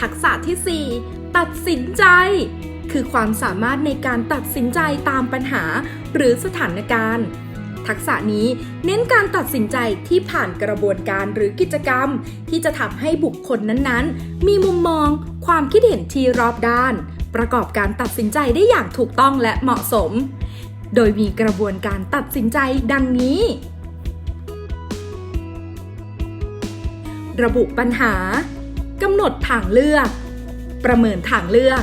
ทักษะที่ 4 ตัดสินใจ คือความสามารถในการตัดสินใจตามปัญหาหรือสถานการณ์ ทักษะนี้เน้นการตัดสินใจที่ผ่านกระบวนการหรือกิจกรรม ที่จะทำให้บุคคลนั้นๆ มีมุมมอง ความคิดเห็นที่รอบด้าน ประกอบการตัดสินใจได้อย่างถูกต้องและเหมาะสม โดยมีกระบวนการตัดสินใจดังนี้ ระบุปัญหา กำหนดทางเลือก ประเมินทางเลือก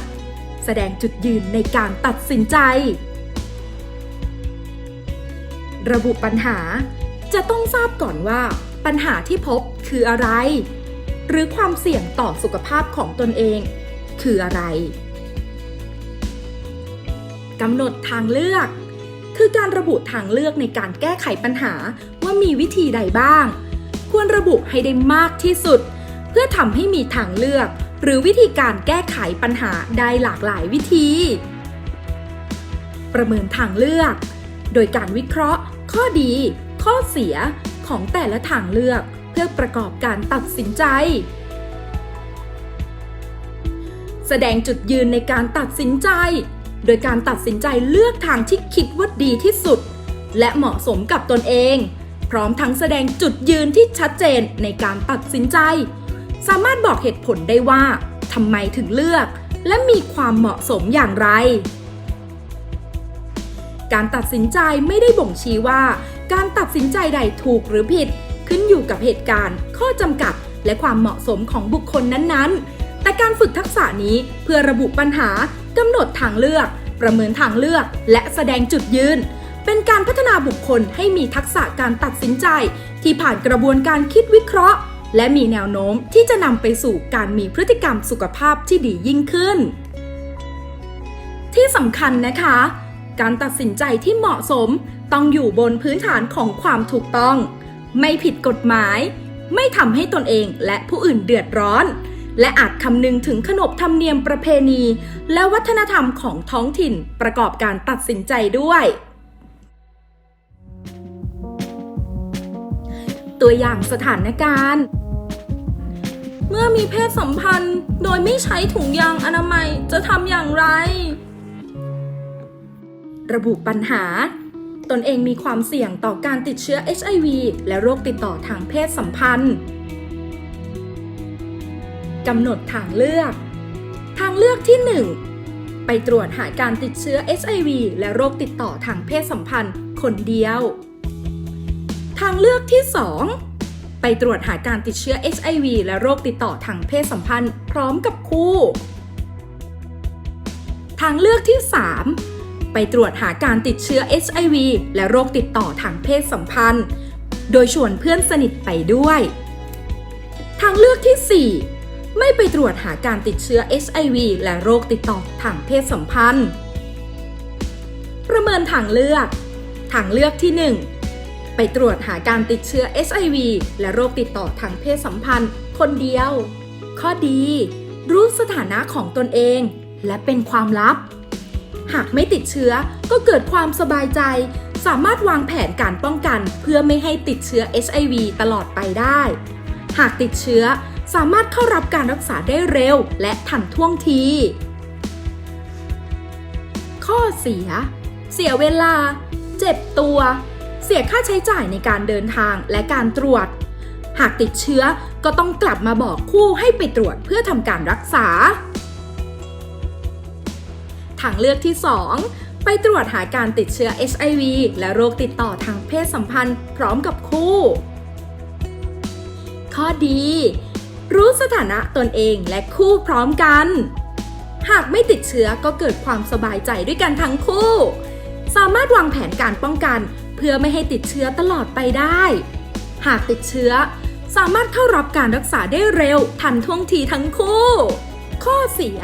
แสดงจุดยืนในการตัดสินใจ ระบุปัญหาจะต้องทราบก่อนว่า ปัญหาที่พบคืออะไร หรือความเสี่ยงต่อสุขภาพของตนเอง คืออะไรกำหนดทางเลือก คือการระบุทางเลือกในการแก้ไขปัญหาว่ามีวิธีใดบ้าง ควรระบุให้ได้มากที่สุด พื่อทำให้มีทางเลือก หรือวิธีการแก้ไขปัญหาได้หลากหลายวิธี ประเมินทางเลือก โดยการวิเคราะห์ ข้อดี ข้อเสียของแต่ละทางเลือกเพื่อประกอบการตัดสินใจ แสดงจุดยืนในการตัดสินใจ โดยการตัดสินใจเลือกทางที่คิดว่าดีที่สุด และเหมาะสมกับตนเอง พร้อมทั้งแสดงจุดยืนที่ชัดเจนในการตัดสินใจ สามารถบอกเหตุผลได้ว่าทำไมถึงเลือก และมีความเหมาะสมอย่างไร การตัดสินใจไม่ได้บ่งชี้ว่า การตัดสินใจใดถูกหรือผิด ขึ้นอยู่กับเหตุการณ์ ข้อจำกัด และความเหมาะสมของบุคคลนั้นๆ แต่การฝึกทักษะนี้เพื่อระบุปัญหากำหนดทางเลือก ประเมินทางเลือก และแสดงจุดยืน เป็นการพัฒนาบุคคลให้มีทักษะการตัดสินใจ ที่ผ่านกระบวนการคิดวิเคราะห์ และมีแนวโน้มที่จะนำไปสู่การมีพฤติกรรมสุขภาพที่ดียิ่งขึ้น ที่สำคัญนะคะ การตัดสินใจที่เหมาะสมต้องอยู่บนพื้นฐานของความถูกต้อง ไม่ผิดกฎหมาย ไม่ทำให้ตนเองและผู้อื่นเดือดร้อน และอาจคำนึงถึงขนบธรรมเนียมประเพณี และวัฒนธรรมของท้องถิ่นประกอบการตัดสินใจด้วยตัวอย่างสถานการณ์ มื่อมีเพศสัมพันธ์โดยไม่ใช้ถุงยางอนามัยจะทำอย่างไร ระบุปัญหา ตนเองมีความเสี่ยงต่อการติดเชื้อ HIV และโรคติดต่อทางเพศสัมพันธ์กำหนดทางเลือก ทางเลือกที่ 1 ไปตรวจหาการติดเชื้อ HIV และโรคติดต่อทางเพศสัมพันธ์คนเดียว ทางเลือกที่ 2 ไปตรวจหาการติดเชื้อ HIV และโรคติดต่อทางเพศสัมพันธ์พร้อมกับคู่ ทางเลือกที่ 3 ไปตรวจหาการติดเชื้อ HIV และโรคติดต่อทางเพศสัมพันธ์ โดยชวนเพื่อนสนิทไปด้วย ทางเลือกที่ 4 ไม่ไปตรวจหาการติดเชื้อ HIV และโรคติดต่อทางเพศสัมพันธ์ ประเมินทางเลือก ทางเลือกที่ 1 ไปตรวจหาการติดเชื้อ HIV และโรคติดต่อทางเพศสัมพันธ์ คนเดียว ข้อดี รู้สถานะของตนเอง และเป็นความลับ หากไม่ติดเชื้อก็เกิดความสบายใจ สามารถวางแผนการป้องกันเพื่อไม่ให้ติดเชื้อ HIV ตลอดไปได้ หากติดเชื้อสามารถเข้ารับการรักษาได้เร็วและทันท่วงที ข้อเสีย เสียเวลา เจ็บตัว เสียค่าใช้จ่ายในการเดินทางและการตรวจ หากติดเชื้อก็ต้องกลับมาบอกคู่ให้ไปตรวจเพื่อทำการรักษา ทางเลือกที่ 2 ไปตรวจหาการติดเชื้อ HIV และโรคติดต่อทางเพศสัมพันธ์ พร้อมกับคู่ ข้อดี รู้สถานะตนเองและคู่พร้อมกัน หากไม่ติดเชื้อก็เกิดความสบายใจด้วยกันทั้งคู่ สามารถวางแผนการป้องกัน เพื่อไม่ให้ติดเชื้อตลอดไปได้ หากติดเชื้อ สามารถเข้ารับการรักษาได้เร็วทันท่วงทีทั้งคู่ ข้อเสีย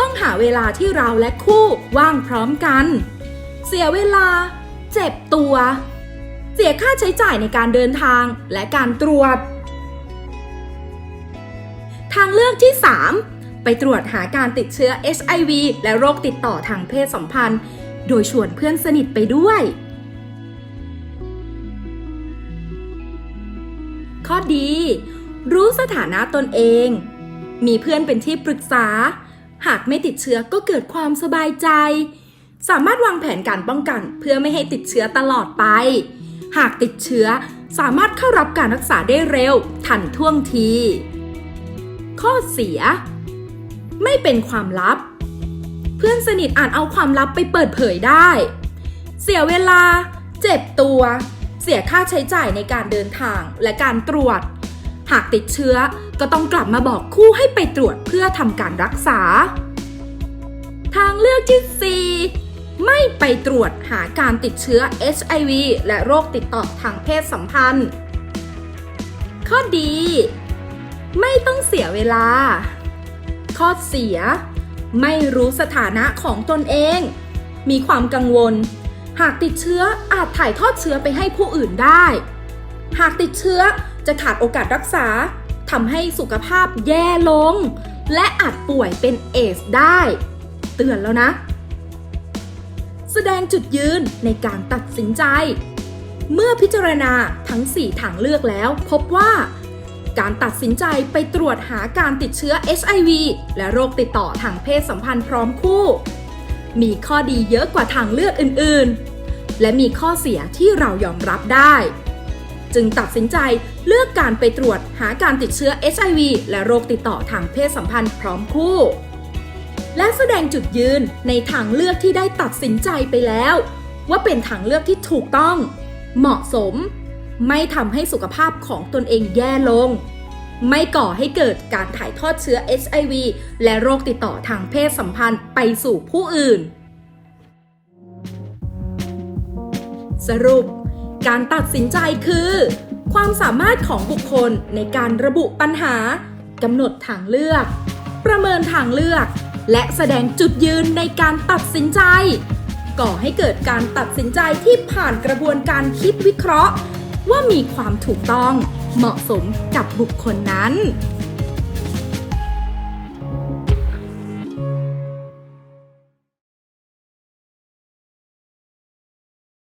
ต้องหาเวลาที่เราและคู่ว่างพร้อมกัน เสียเวลา เจ็บตัว เสียค่าใช้จ่ายในการเดินทางและการตรวจ ทางเลือกที่ 3 ไปตรวจหาการติดเชื้อ HIV และโรคติดต่อทางเพศสัมพันธ์ โดยชวนเพื่อนสนิทไปด้วย ดี รู้สถานะตนเอง มีเพื่อนเป็นที่ปรึกษา หากไม่ติดเชื้อก็เกิดความสบายใจ สามารถวางแผนการป้องกัน เพื่อไม่ให้ติดเชื้อตลอดไป หากติดเชื้อสามารถเข้ารับการรักษาได้เร็ว ทันท่วงที ข้อเสีย ไม่เป็นความลับ เพื่อนสนิทอาจเอาความลับไปเปิดเผยได้ เสียเวลา เจ็บตัว เสียค่าใช้จ่ายในการเดินทางและการตรวจ หากติดเชื้อก็ต้องกลับมาบอกคู่ให้ไปตรวจเพื่อทำการรักษา ทางเลือกที่ 4 ไม่ไปตรวจหาการติดเชื้อ HIV และโรคติดต่อทางเพศสัมพันธ์ ข้อดี ไม่ต้องเสียเวลา ข้อเสีย ไม่รู้สถานะของตนเอง มีความกังวล หากติดเชื้ออาจถ่ายทอดเชื้อไปให้ผู้อื่นได้ หากติดเชื้อจะขาดโอกาสรักษาทำให้สุขภาพแย่ลง และอาจป่วยเป็นเอสได้ เตือนแล้วนะ แสดงจุดยืนในการตัดสินใจ เมื่อพิจารณาทั้ง 4 ทางเลือกแล้ว พบว่า การตัดสินใจไปตรวจหาการติดเชื้อ HIV และโรคติดต่อทางเพศสัมพันธ์พร้อมคู่ มีข้อดีเยอะกว่าทางเลือกอื่นๆ และมีข้อเสียที่เรายอมรับได้ จึงตัดสินใจเลือกการไปตรวจหาการติดเชื้อ HIV และโรคติดต่อทางเพศสัมพันธ์พร้อมคู่ และแสดงจุดยืนในทางเลือกที่ได้ตัดสินใจไปแล้ว ว่าเป็นทางเลือกที่ถูกต้อง เหมาะสม ไม่ทำให้สุขภาพของตนเองแย่ลง ไม่ก่อให้เกิดการถ่ายทอดเชื้อ HIV และโรคติดต่อทางเพศสัมพันธ์ไปสู่ผู้อื่น สรุป การตัดสินใจคือ ความสามารถของบุคคลในการระบุปัญหากำหนดทางเลือก ประเมินทางเลือก และแสดงจุดยืนในการตัดสินใจ ก่อให้เกิดการตัดสินใจที่ผ่านกระบวนการคิดวิเคราะห์ ว่ามีความถูกต้อง เหมาะสมกับบุคคลนั้น